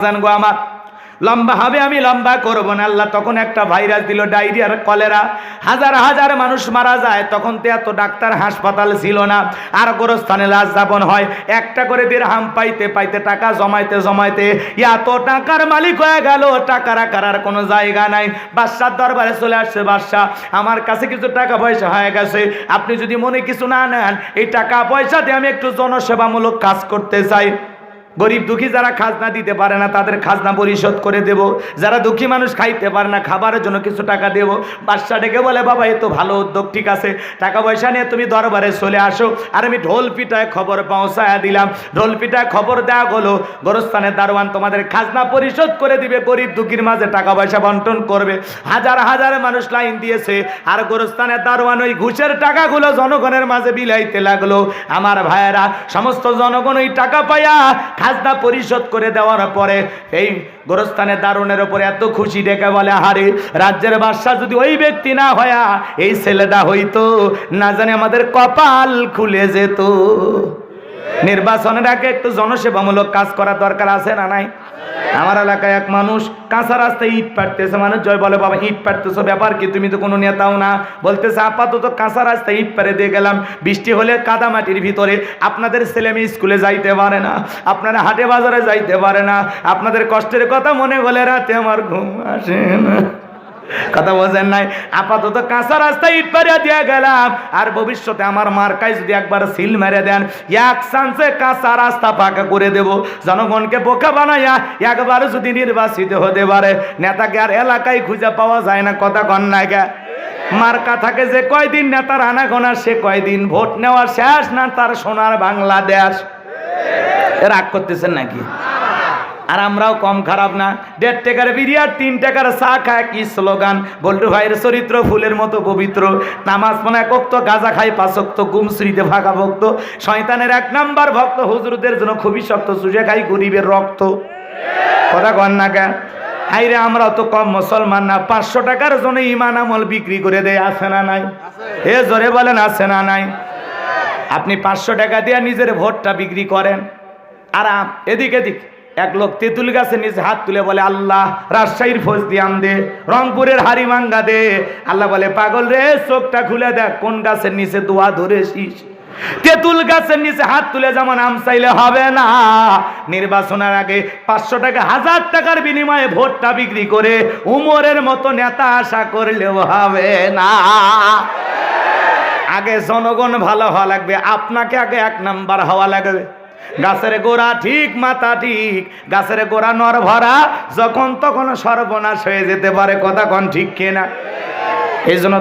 গো আমার। লম্বা হবে আমি, লম্বা করব না। আল্লাহ তখন একটা ভাইরাস দিল, ডায়রিয়ার কলেরা। হাজার হাজার মানুষ মারা যায়, তখন তো এত ডাক্তার হাসপাতাল ছিল না। আর কোনো গোরস্থানে লাশ যাপন হয়। একটা করে হাম পাইতে পাইতে, টাকা জমাইতে জমাইতে এত টাকার মালিক হয়ে গেল। টাকা রাখার আর কোনো জায়গা নাই। বাদশার দরবারে চলে আসছে বাদশাহ। আমার কাছে কিছু টাকা পয়সা হয়ে গেছে। আপনি যদি মনে কিছু না নেন, এই টাকা পয়সা দিয়ে আমি একটু জনসেবামূলক কাজ করতে চাই। গরিব দুঃখী যারা খাজনা দিতে পারে না, তাদের খাজনা পরিশোধ করে দেব। যারা দুঃখী মানুষ খাইতে পারে না, খাবারের জন্য কিছু টাকা দেব। বাদশা ডেকে বলে, বাবা, এ তো ভালো উদ্যোগ, ঠিক আছে। টাকা পয়সা নিয়ে তুমি দরবারে চলে আসো। আর আমি ঢোল পিটায় খবর পৌঁছায়া দিলাম। ঢোল পিটায় খবর দেওয়া হলো গোরস্থানের দারোয়ান তোমাদের খাজনা পরিশোধ করে দিবে, গরিব দুঃখীর মাঝে টাকা পয়সা বন্টন করবে। হাজার হাজার মানুষ লাইন দিয়েছে, আর গোরস্থানের দারোয়ান ওই ঘুষের টাকাগুলো জনগণের মাঝে বিলাইতে লাগল। আমার ভাইয়েরা, সমস্ত জনগণ ওই টাকা পাইয়া খাজনা পরিশোধ করে দেওয়ার পরে এই গোরস্থানের দারুণের ওপরে এত খুশি ডেকে বলে হারে রাজ্যের বাদশাহ যদি ওই ব্যক্তি না হয়া এই ছেলেটা হইতো, না জানে আমাদের কপাল খুলে যেত। নির্বাচনের আগে একটু জনসেবামূলক কাজ করার দরকার আছে না নাই? আমার এলাকায় এক মানুষ কাঁচা রাস্তায় ইট পাড়তেছে। মানুষ জয় বলে, বাবা, ইট পাড়তেছো, ব্যাপার কি? তুমি তো কোনো নেতাও না। বলতেছে, আপাতত কাঁচা রাস্তায় ইট পাড়ে দিয়ে গেলাম। বৃষ্টি হলে কাদা মাটির ভিতরে আপনাদের ছেলে মেয়ে স্কুলে যাইতে পারে না, আপনারা হাটে বাজারে যাইতে পারে না। আপনাদের কষ্টের কথা মনে হলে রাতে আমার ঘুম আসে না। কথা বোঝেন নাই? আপাতত কাঁচা রাস্তায় ইট পারিয়া দিয়ে গেলাম। আর ভবিষ্যতে আমার মার্কায় যদি একবার সিল মেরে দেন, এক চান্সে কাঁচা রাস্তা পাকা করে দেব। জনগণকে বোকা বানাইয়া একবার যদি নির্বাচিত হতে পারে, নেতাকে আর এলাকায় খুঁজে পাওয়া যায় না, কথা কন না গে মার্কা থাকে যে কয়দিন নেতার আনাগোনা, সে কয়দিন ভোট নেওয়া শেষ না, তার সোনার বাংলাদেশ। রাগ করতেছেন নাকি? আর আমরাও কম খারাপ না। দেড় টাকার বিরিয়ার তিন টাকার চা খায় কি স্লোগান? বল্টু ভাইয়ের চরিত্র ফুলের মতো পবিত্র। নামাজ মনে একক্ত গাজা খাই পাঁচক্ত গুমশ্রীতে ভাগা ভক্ত শয়তানের এক নাম্বার ভক্ত, হুজুরদের জন্য খুবই শক্ত সুজে খাই গরিবের রক্ত। কথা কন না কেন? হাইরে আমরা তো কম মুসলমান না, পাঁচশো টাকার জন্য ইমান আমল বিক্রি করে দেয়, আছে না নাই? এ জোরে বলেন, আছে না নাই? আপনি পাঁচশো টাকা দিয়ে নিজের ভোটটা বিক্রি করেন। আর এদিক এদিক। এক লোক তেঁতুল গাছের নিচে হাত তুলে বলে, আল্লাহ, রাজশাহীর ফৌজ দিয়াম দে রংপুরের হারিমাঙ্গা দে। আল্লাহ বলে, পাগল রে, চোখটা খুলে দেখ, কোন গাছের নিচে দোয়া ধরেছিস? তেঁতুল গাছের নিচে হাত তুলে যেমন আম চাইলে হবে না। নির্বাচনের আগে পাঁচশো টাকা, হাজার টাকার বিনিময়ে ভোটটা বিক্রি করে উমরের মতো নেতা আশা করলেও হবে না। আগে জনগণ ভালো হওয়া লাগবে, আপনাকে আগে এক নাম্বার হওয়া লাগবে। গাছের গোড়া ঠিক মাথা ঠিক, গাছের গোড়া নর ভরা, যখন তখন সর্বনাশ হয়ে যেতে পারে, কথা কন ঠিক কেনা? এই জন্য